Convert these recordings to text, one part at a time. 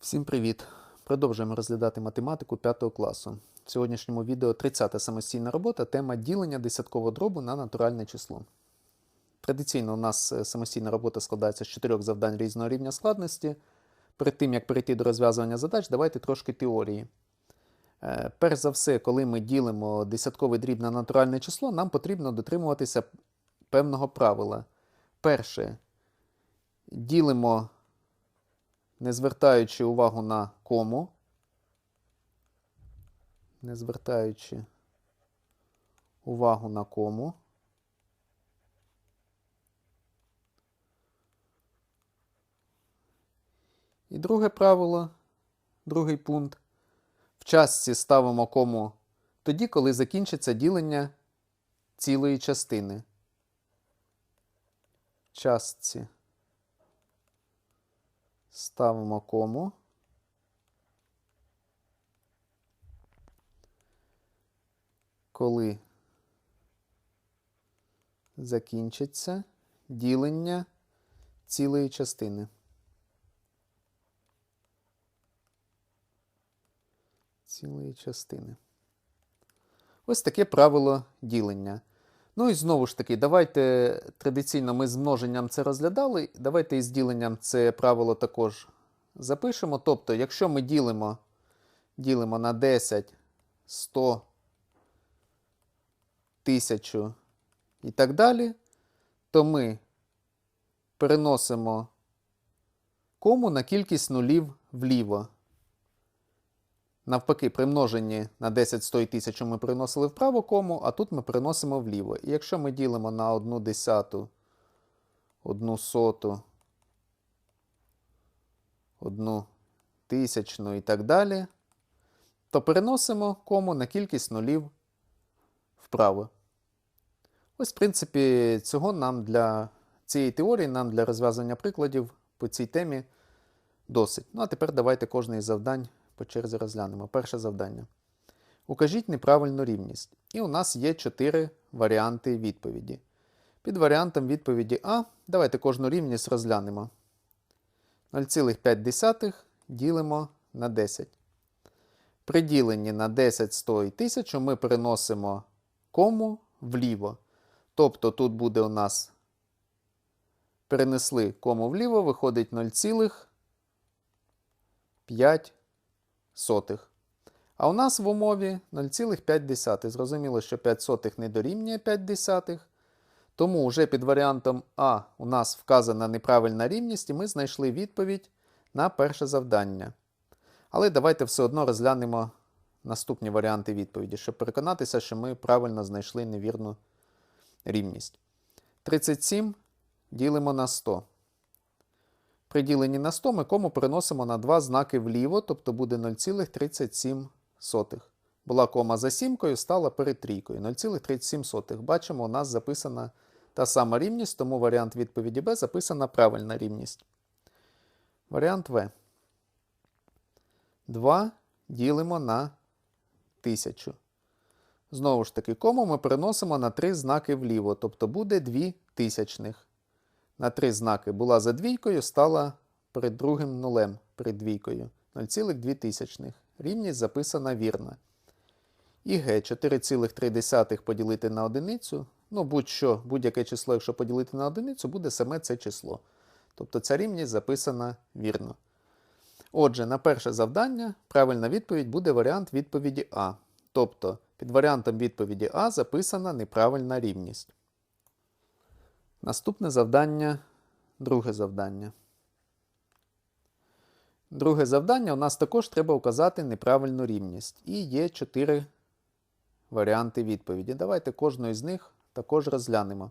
Всім привіт! Продовжуємо розглядати математику 5 класу. В сьогоднішньому відео 30-та самостійна робота, тема ділення десяткового дробу на натуральне число. Традиційно у нас е, самостійна робота складається з чотирьох завдань різного рівня складності. Перед тим, як перейти до розв'язування задач, давайте трошки теорії. Е, Перш за все, коли ми ділимо десятковий дріб на натуральне число, нам потрібно дотримуватися певного правила. Перше, ділимо не звертаючи увагу на кому, не звертаючи увагу на кому. І друге правило, другий пункт. В частці ставимо кому тоді, коли закінчиться ділення цілої частини. Частці ставимо кому. Коли закінчиться ділення цілої частини. Цілої частини. Ось таке правило ділення. Ну і знову ж таки, давайте традиційно ми з множенням це розглядали. Давайте із діленням це правило також запишемо. Тобто, якщо ми ділимо, ділимо на 10, 100, 1000 і так далі, то ми переносимо кому на кількість нулів вліво. Навпаки, при множенні на 10, 100 і 1000 ми переносили вправо кому, а тут ми переносимо вліво. І якщо ми ділимо на 1 десяту, 1 соту, 1 тисячну і так далі, то переносимо кому на кількість нулів вправо. Ось, в принципі, цього нам для цієї теорії, нам для розв'язання прикладів по цій темі досить. Ну а тепер давайте кожне із завдань по черзі розглянемо. Перше завдання. Укажіть неправильну рівність. І у нас є чотири варіанти відповіді. Під варіантом відповіді А давайте кожну рівність розглянемо. 0,5 ділимо на 10. При діленні на 10, 100 і 1000 ми переносимо кому вліво. Тобто тут буде у нас перенесли кому вліво, виходить 0,5 сотих. А у нас в умові 0,5. Зрозуміло, що 5 сотих не дорівнює 5 десятих. Тому вже під варіантом А у нас вказана неправильна рівність, і ми знайшли відповідь на перше завдання. Але давайте все одно розглянемо наступні варіанти відповіді, щоб переконатися, що ми правильно знайшли невірну рівність. 37 ділимо на 100. При діленні на 100 ми кому переносимо на два знаки вліво, тобто буде 0,37. Була кома за сімкою, стала перед трійкою. 0,37. Бачимо, у нас записана та сама рівність, тому варіант відповіді Б записана правильна рівність. Варіант В. 2 ділимо на 1000. Знову ж таки, кому ми переносимо на три знаки вліво, тобто буде 2 тисячних. На три знаки була за двійкою, стала перед другим нулем перед двійкою. 0,2. Рівність записана вірна. І Г 4,3 поділити на одиницю. Ну, будь-що, будь-яке число, якщо поділити на одиницю, буде саме це число. Тобто ця рівність записана вірно. Отже, на перше завдання правильна відповідь буде варіант відповіді А. Тобто, під варіантом відповіді А записана неправильна рівність. Наступне завдання друге завдання. Друге завдання у нас також треба указати неправильну рівність. І є чотири варіанти відповіді. Давайте кожну із них також розглянемо.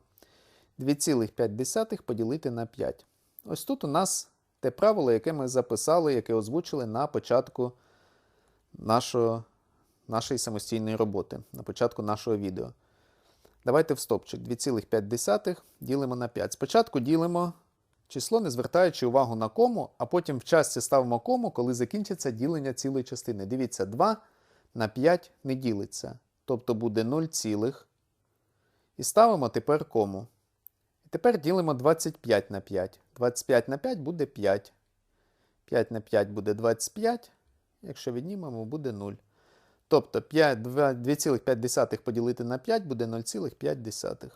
2,5 поділити на 5. Ось тут у нас те правило, яке ми записали, яке озвучили на початку нашого, нашої самостійної роботи, на початку нашого відео. Давайте в стопчик 2,5 ділимо на 5. Спочатку ділимо число, не звертаючи увагу на кому, а потім в частці ставимо кому, коли закінчиться ділення цілої частини. Дивіться, 2 на 5 не ділиться. Тобто буде 0, цілих. і ставимо тепер кому. І тепер ділимо 25 на 5. 25 на 5 буде 5. 5 на 5 буде 25. Якщо віднімемо, буде 0. Тобто 2,5 поділити на 5 буде 0,5.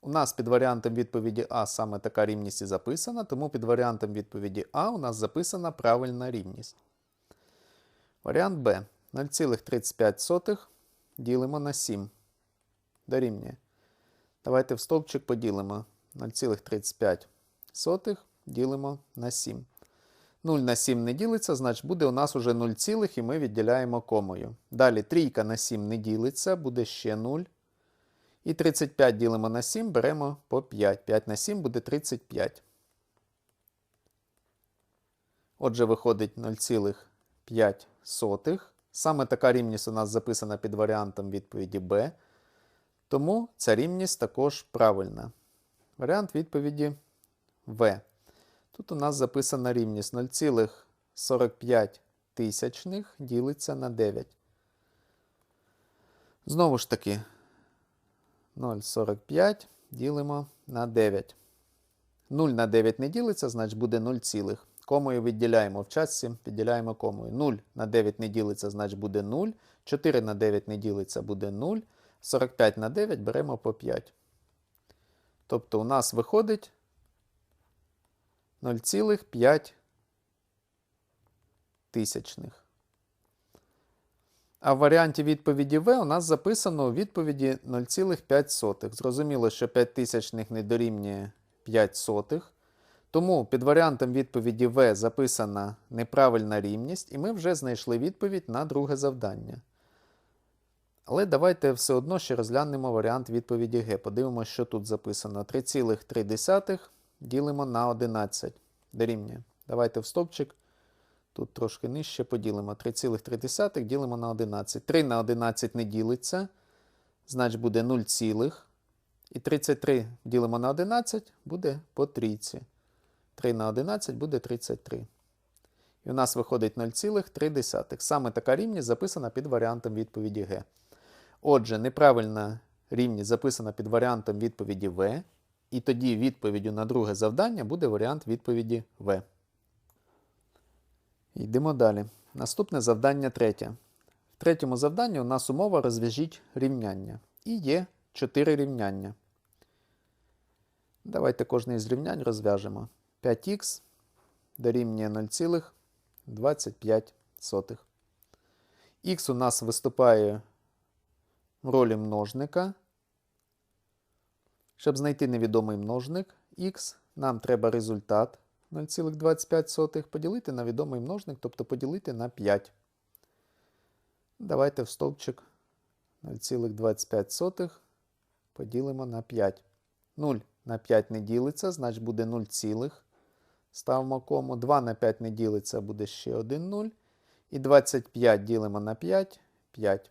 У нас під варіантом відповіді А саме така рівність і записана, тому під варіантом відповіді А у нас записана правильна рівність. Варіант Б. 0,35 ділимо на 7. Дорівнює. Давайте в стовпчик поділимо 0,35 ділимо на 7. 0 на 7 не ділиться, значить буде у нас уже 0, цілих, і ми відділяємо комою. Далі трійка на 7 не ділиться, буде ще 0. І 35 ділимо на 7, беремо по 5. 5 на 7 буде 35. Отже, виходить 0,5. Саме така рівність у нас записана під варіантом відповіді Б. Тому ця рівність також правильна. Варіант відповіді В. Тут у нас записана рівність 0,45 тисячних ділиться на 9. Знову ж таки, 0,45 ділимо на 9. 0 на 9 не ділиться, значить буде 0, цілих. комою відділяємо в частці, підділяємо комою. 0 на 9 не ділиться, значить буде 0. 4 на 9 не ділиться, буде 0. 45 на 9 беремо по 5. Тобто у нас виходить 0,5 тисячних. А в варіанті відповіді В у нас записано у відповіді 0,5. Зрозуміло, що 5 тисячних не дорівнює 5 сотих. Тому під варіантом відповіді В записана неправильна рівність, і ми вже знайшли відповідь на друге завдання. Але давайте все одно ще розглянемо варіант відповіді Г. Подивимося, що тут записано. 3,3 ділимо на 11. Дорівнює. Давайте в стовпчик. Тут трошки нижче поділимо. 3,3 ділимо на 11. 3 на 11 не ділиться. Значить буде 0, цілих. і 33 ділимо на 11 буде по трійці. 3 на 11 буде 33. І у нас виходить 0,3. Саме така рівність записана під варіантом відповіді Г. Отже, неправильна рівність записана під варіантом відповіді В. І тоді відповіддю на друге завдання буде варіант відповіді В. Йдемо далі. Наступне завдання третє. В третьому завданні у нас умова розв'яжіть рівняння. І є 4 рівняння. Давайте кожне із рівнянь розв'яжемо. 5х дорівнює 0,25. Х у нас виступає в ролі множника. Щоб знайти невідомий множник х, нам треба результат 0,25 поділити на відомий множник, тобто поділити на 5. Давайте в стовпчик 0,25 поділимо на 5. 0 на 5 не ділиться, значить буде 0, цілих. ставимо кому. 2 на 5 не ділиться, буде ще 1 0. І 25 ділимо на 5 5.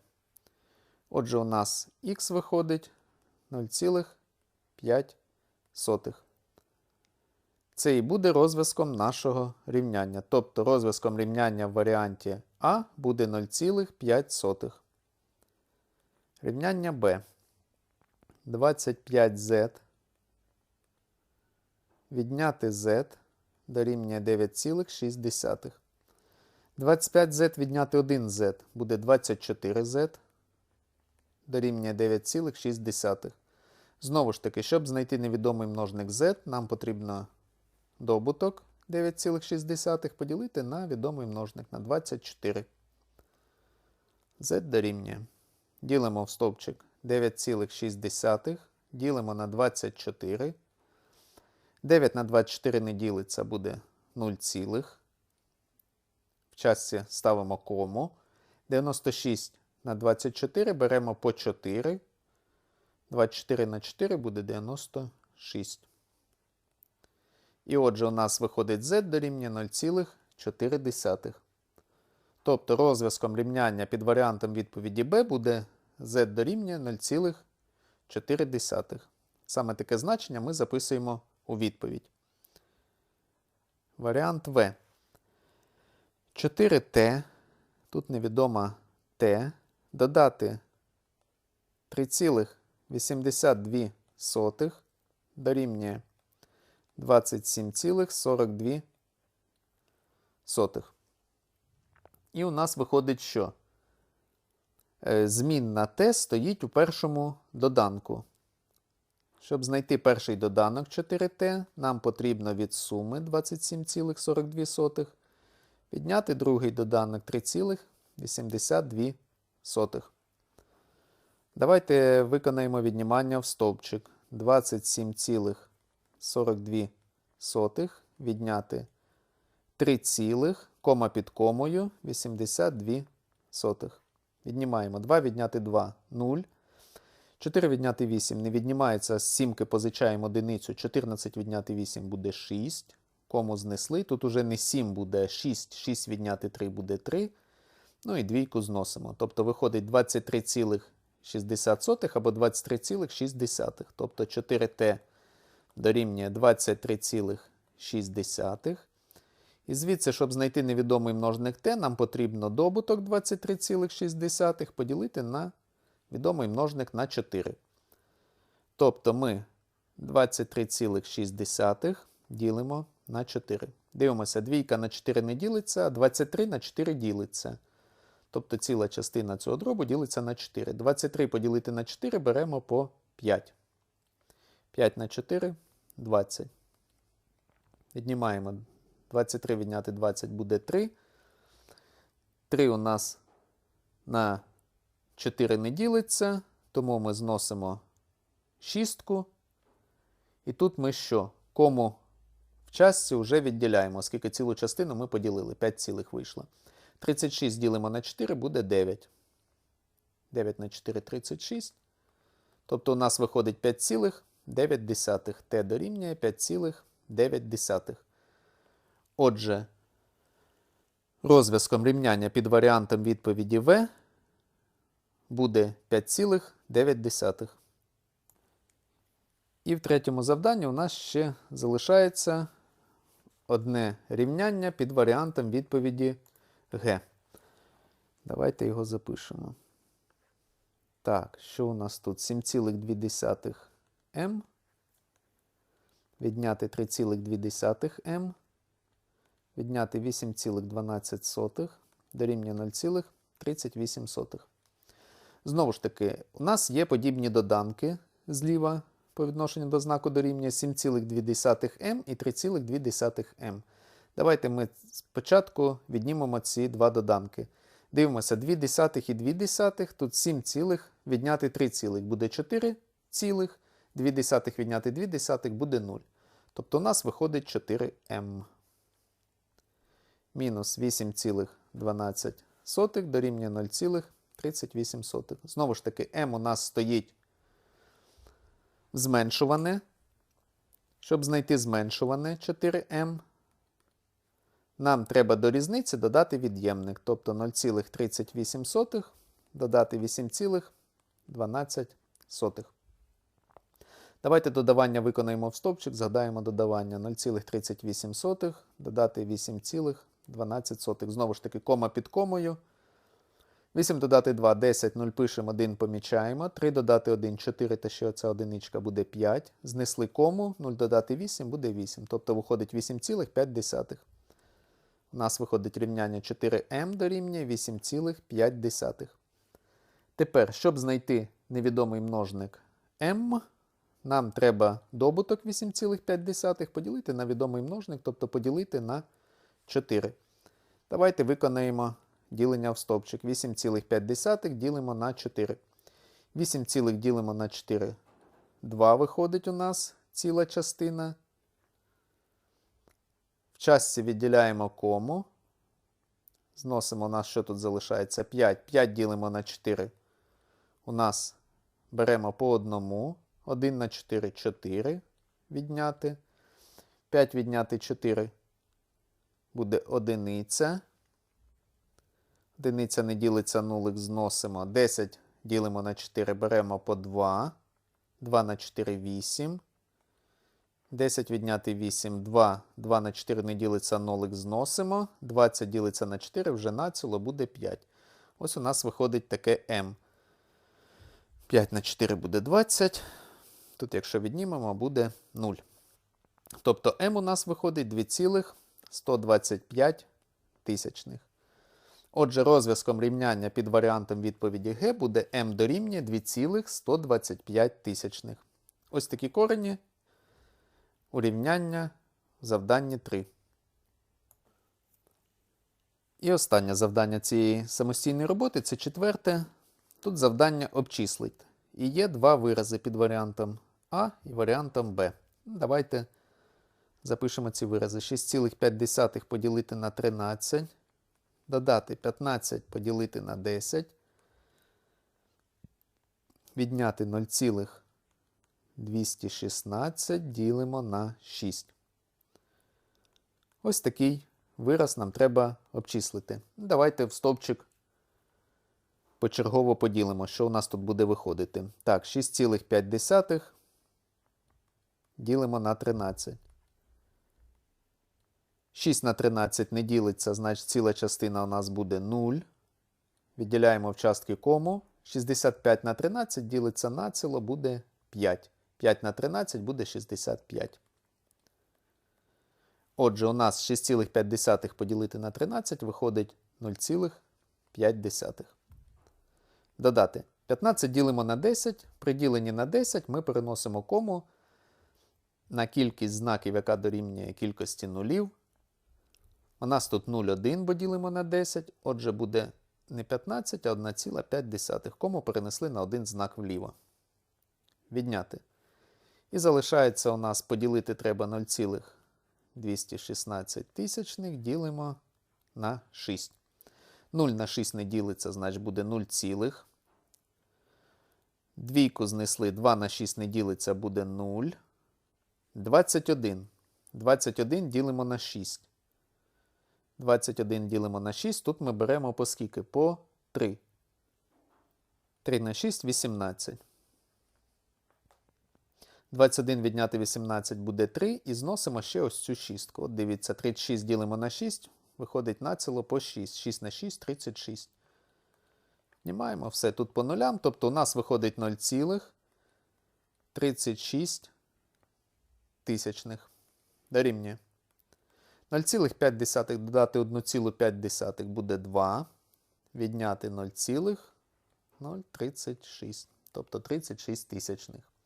Отже, у нас х виходить 0,5. Це і буде розв'язком нашого рівняння. Тобто розв'язком рівняння в варіанті А буде 0,5. Рівняння Б. 25z відняти z дорівнює 9,6. 25z відняти 1z буде 24z дорівнює 9,6. Знову ж таки, щоб знайти невідомий множник z, нам потрібно добуток 9,6 поділити на відомий множник на 24. z дорівнює. Ділимо в стовпчик 9,6, ділимо на 24. 9 на 24 не ділиться, буде 0, цілих. в частці ставимо кому. 96 на 24 беремо по 4. 24 на 4 буде 96. І отже, у нас виходить z дорівнює 0,4. Тобто розв'язком рівняння під варіантом відповіді b буде z дорівнює 0,4. Саме таке значення ми записуємо у відповідь. Варіант В. 4t, тут невідома t, додати 3,82 дорівнює 27,42. І у нас виходить, що е, змінна t стоїть у першому доданку. Щоб знайти перший доданок 4t, нам потрібно від суми 27,42 підняти другий доданок 3,82. Давайте виконаємо віднімання в стовпчик. 27,42 відняти 3, цілих, кома під комою 82 сотих. Віднімаємо 2 відняти 2 0. 4 відняти 8 не віднімається, з сімки позичаємо одиницю. 14 відняти 8 буде 6. Кому знесли. Тут уже не 7 буде 6. 6 відняти 3 буде 3. Ну і двійку зносимо. Тобто виходить 23,60 або 23,6. Тобто 4t дорівнює 23,6. І звідси, щоб знайти невідомий множник t, нам потрібно добуток 23,6 поділити на відомий множник на 4. Тобто ми 23,6 ділимо на 4. Дивимося, двійка на 4 не ділиться, а 23 на 4 ділиться. Тобто ціла частина цього дробу ділиться на 4. 23 поділити на 4 беремо по 5. 5 на 4 20. Віднімаємо 23 відняти 20 буде 3. 3 у нас на 4 не ділиться, тому ми зносимо шістку. І тут ми що? Кому в частці вже відділяємо, оскільки цілу частину ми поділили. 5 цілих вийшло. 36 ділимо на 4 буде 9. 9 на 4 36. Тобто у нас виходить 5,9. Т дорівнює 5,9. Отже, розв'язком рівняння під варіантом відповіді В буде 5,9. І в третьому завданні у нас ще залишається одне рівняння під варіантом відповіді Г. Давайте його запишемо. Так, що у нас тут? 7,2 М. Відняти 3,2 М. Відняти 8,12 дорівнює 0,38. Знову ж таки, у нас є подібні доданки зліва по відношенню до знаку дорівнює 7,2 і 3,2 м. Давайте ми спочатку віднімемо ці два доданки. Дивимося 2 десятих і 2 десятих, тут 7 цілих, відняти 3 цілих буде 4 цілих, 2 десятих відняти 2 десятих буде 0. Тобто у нас виходить 4m. Мінус 8,12 дорівнює 0,38. Знову ж таки, m у нас стоїть зменшуване. Щоб знайти зменшуване 4m, нам треба до різниці додати від'ємник, тобто 0,38 додати 8,12. Давайте додавання виконаємо в стовпчик, згадаємо додавання 0,38 додати 8,12. Знову ж таки, кома під комою. 8 додати 2, 10, 0 пишемо, 1 помічаємо. 3 додати 1, 4, та ще оця одиничка буде 5. Знесли кому, 0 додати 8 буде 8. Тобто виходить 8,5. У нас виходить рівняння 4m дорівнює 8,5. Тепер, щоб знайти невідомий множник m, нам треба добуток 8,5 поділити на відомий множник, тобто поділити на 4. Давайте виконаємо ділення в стовпчик. 8,5 ділимо на 4. 8 цілих ділимо на 4. 2 виходить у нас ціла частина. В частці відділяємо кому. Зносимо у нас, що тут залишається 5. 5 ділимо на 4. У нас беремо по одному. 1 на 4 4 відняти. 5 відняти 4 буде одиниця. Одиниця не ділиться нулик, зносимо. 10 ділимо на 4, беремо по 2. 2 на 4 8. 10 відняти 8, 2. 2 на 4 не ділиться нулик, зносимо. 20 ділиться на 4, вже націло буде 5. Ось у нас виходить таке m. 5 на 4 буде 20. Тут, якщо віднімемо, буде 0. Тобто m у нас виходить 2,125. тисячних. Отже, розв'язком рівняння під варіантом відповіді Г буде m дорівнює 2,125 тисячних. Ось такі корені у рівняння в завданні 3. І останнє завдання цієї самостійної роботи це четверте. Тут завдання обчислить. І є два вирази під варіантом А і варіантом Б. Давайте запишемо ці вирази. 6,5 поділити на 13. Додати 15 поділити на 10. Відняти 0,216 ділимо на 6. Ось такий вираз нам треба обчислити. Давайте в стовпчик почергово поділимо, що у нас тут буде виходити. Так, 6,5 ділимо на 13. 6 на 13 не ділиться, значить ціла частина у нас буде 0. Відділяємо в частки кому. 65 на 13 ділиться на ціло, буде 5. 5 на 13 буде 65. Отже, у нас 6,5 поділити на 13 виходить 0,5. Додати 15 ділимо на 10. При діленні на 10 ми переносимо кому на кількість знаків, яка дорівнює кількості нулів. У нас тут 0,1, бо ділимо на 10. Отже, буде не 15, а 1,5. Кому перенесли на один знак вліво. Відняти. І залишається у нас поділити треба 0,216 тисячних, ділимо на 6. 0 на 6 не ділиться, значить буде 0, цілих. Двійку знесли, 2 на 6 не ділиться, буде 0. 21. 21 ділимо на 6. 21 ділимо на 6. Тут ми беремо по скільки? По 3. 3 на 6 18. 21 відняти 18 буде 3. І зносимо ще ось цю шістку. От дивіться, 36 ділимо на 6. Виходить націло по 6. 6 на 6 36. Знімаємо все тут по нулям. Тобто у нас виходить 0,36 тисячних. Дорівнює. 0,5 додати 1,5 буде 2. Відняти 0,036. Тобто 36 тисячних.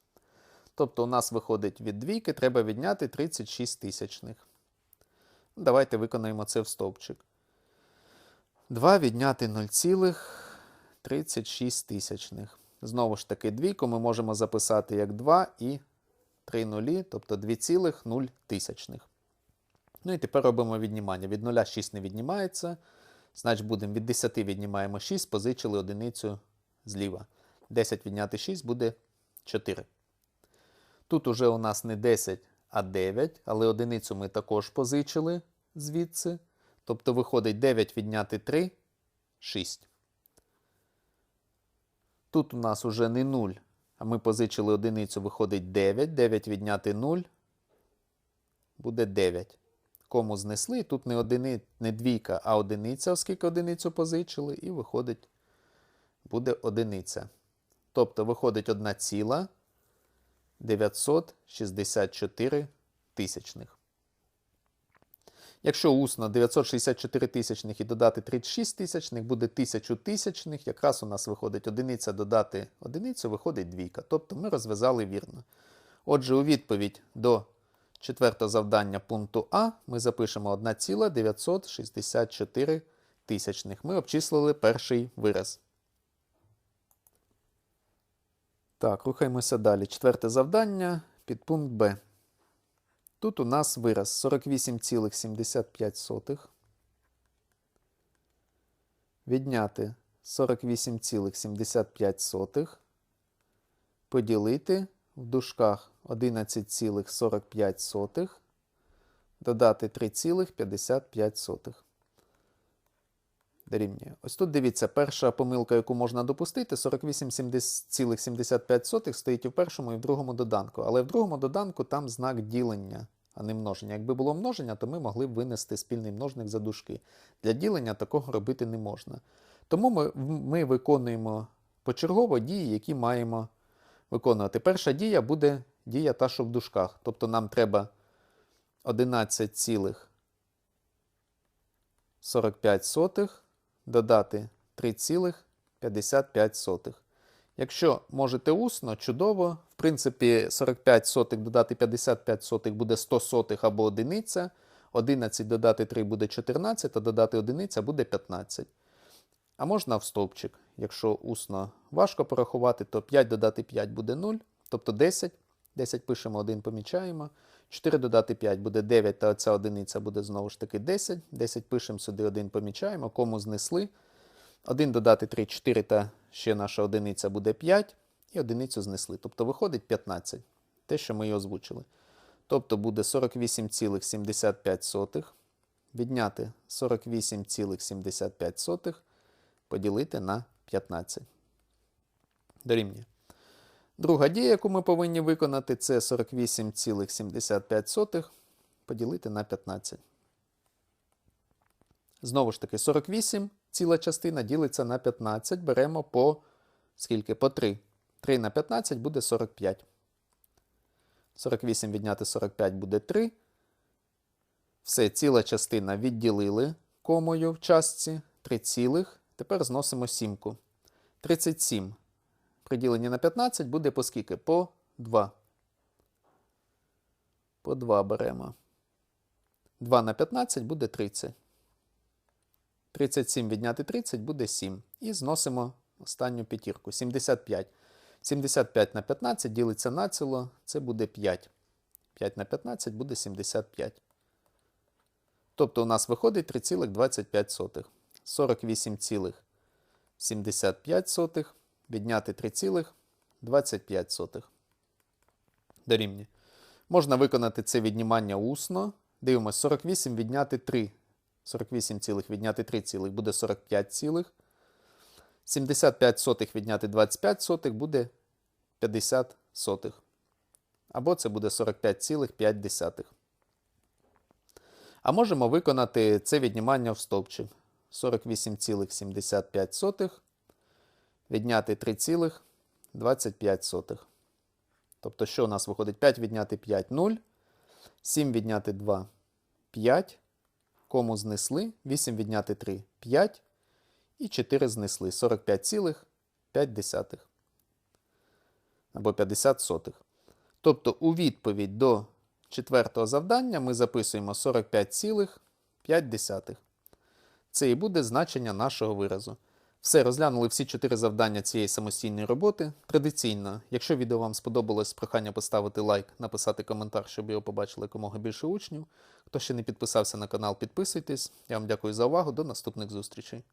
Тобто у нас виходить від двійки, треба відняти 36 тисячних. Давайте виконаємо це в стовпчик. 2 відняти 0,36 тисячних. Знову ж таки, двійку ми можемо записати як 2 і 3 нулі, тобто 2,0 тисячних. Ну і тепер робимо віднімання. Від 0 6 не віднімається. Значить, будемо від 10 віднімаємо 6, позичили одиницю зліва. 10 відняти 6 буде 4. Тут уже у нас не 10, а 9, але одиницю ми також позичили звідси. Тобто виходить 9 відняти 3 6. Тут у нас уже не 0, а ми позичили одиницю, виходить 9. 9 відняти 0 буде 9. Кому знесли, тут не одини, не двійка, а одиниця, оскільки одиницю позичили, і виходить, буде одиниця. Тобто виходить 1 ціла 964 тисячних. Якщо усно 964 тисячних і додати 36 тисячних, буде 1000 тисячних. Якраз у нас виходить одиниця додати одиницю, виходить двійка. Тобто ми розв'язали вірно. Отже, у відповідь до четвертого завдання пункту А ми запишемо 1,964 тисячних. Ми обчислили перший вираз. Так, рухаємося далі. Четверте завдання під пункт Б. Тут у нас вираз 48,75. Відняти 48,75. Поділити в дужках 11,45. Додати 3,55. Дорівнює. Ось тут дивіться, перша помилка, яку можна допустити, 48,75 стоїть і в першому і в другому доданку. Але в другому доданку там знак ділення, а не множення. Якби було множення, то ми могли б винести спільний множник за дужки. Для ділення такого робити не можна. Тому ми, ми виконуємо почергово дії, які маємо виконувати. Перша дія буде дія та, що в дужках. Тобто нам треба 11,45 45 сотих додати 3,55. Якщо можете усно, чудово. В принципі, 45 сотих додати 55 сотих буде 100 сотих або одиниця. 11 додати 3 буде 14, а додати одиниця буде 15. А можна в стовпчик. Якщо усно важко порахувати, то 5 додати 5 буде 0, тобто 10. 10 пишемо, 1 помічаємо. 4 додати 5 буде 9, та ця одиниця буде знову ж таки 10. 10 пишемо сюди, 1 помічаємо, кому знесли. 1 додати 3, 4, та ще наша одиниця буде 5, і одиницю знесли. Тобто виходить 15. Те, що ми і озвучили. Тобто буде 48,75 відняти 48,75 поділити на 15. Дорівнює. Друга дія, яку ми повинні виконати, це 48,75 поділити на 15. Знову ж таки, 48 ціла частина ділиться на 15. Беремо по скільки? По 3. 3 на 15 буде 45. 48 відняти 45 буде 3. Все, ціла частина відділили комою в частці 3 цілих. Тепер зносимо сімку. 37. Приділені на 15 буде по скільки? По 2. По 2 беремо. 2 на 15 буде 30. 37 відняти 30 буде 7. І зносимо останню п'ятірку. 75. 75 на 15 ділиться на ціло, це буде 5. 5 на 15 буде 75. Тобто у нас виходить 3,25. 48,75 відняти 3,25. Дорівнює. Можна виконати це віднімання усно. Дивимось, 48 відняти 3. 48 цілих відняти 3 цілих буде 45 цілих. 75 сотих відняти 25 сотих буде 50 сотих. Або це буде 45,5. А можемо виконати це віднімання в стовпчик. 48,75 відняти 3,25. Тобто, що у нас виходить? 5 відняти 5 0. 7 відняти 2 5. Кому знесли? 8 відняти 3 5. І 4 знесли 45,5 або 50 сотих. Тобто у відповідь до четвертого завдання ми записуємо 45,5. Це і буде значення нашого виразу. Все, розглянули всі чотири завдання цієї самостійної роботи. Традиційно, якщо відео вам сподобалось, прохання поставити лайк, написати коментар, щоб його побачили якомога більше учнів. Хто ще не підписався на канал, підписуйтесь. Я вам дякую за увагу. До наступних зустрічей.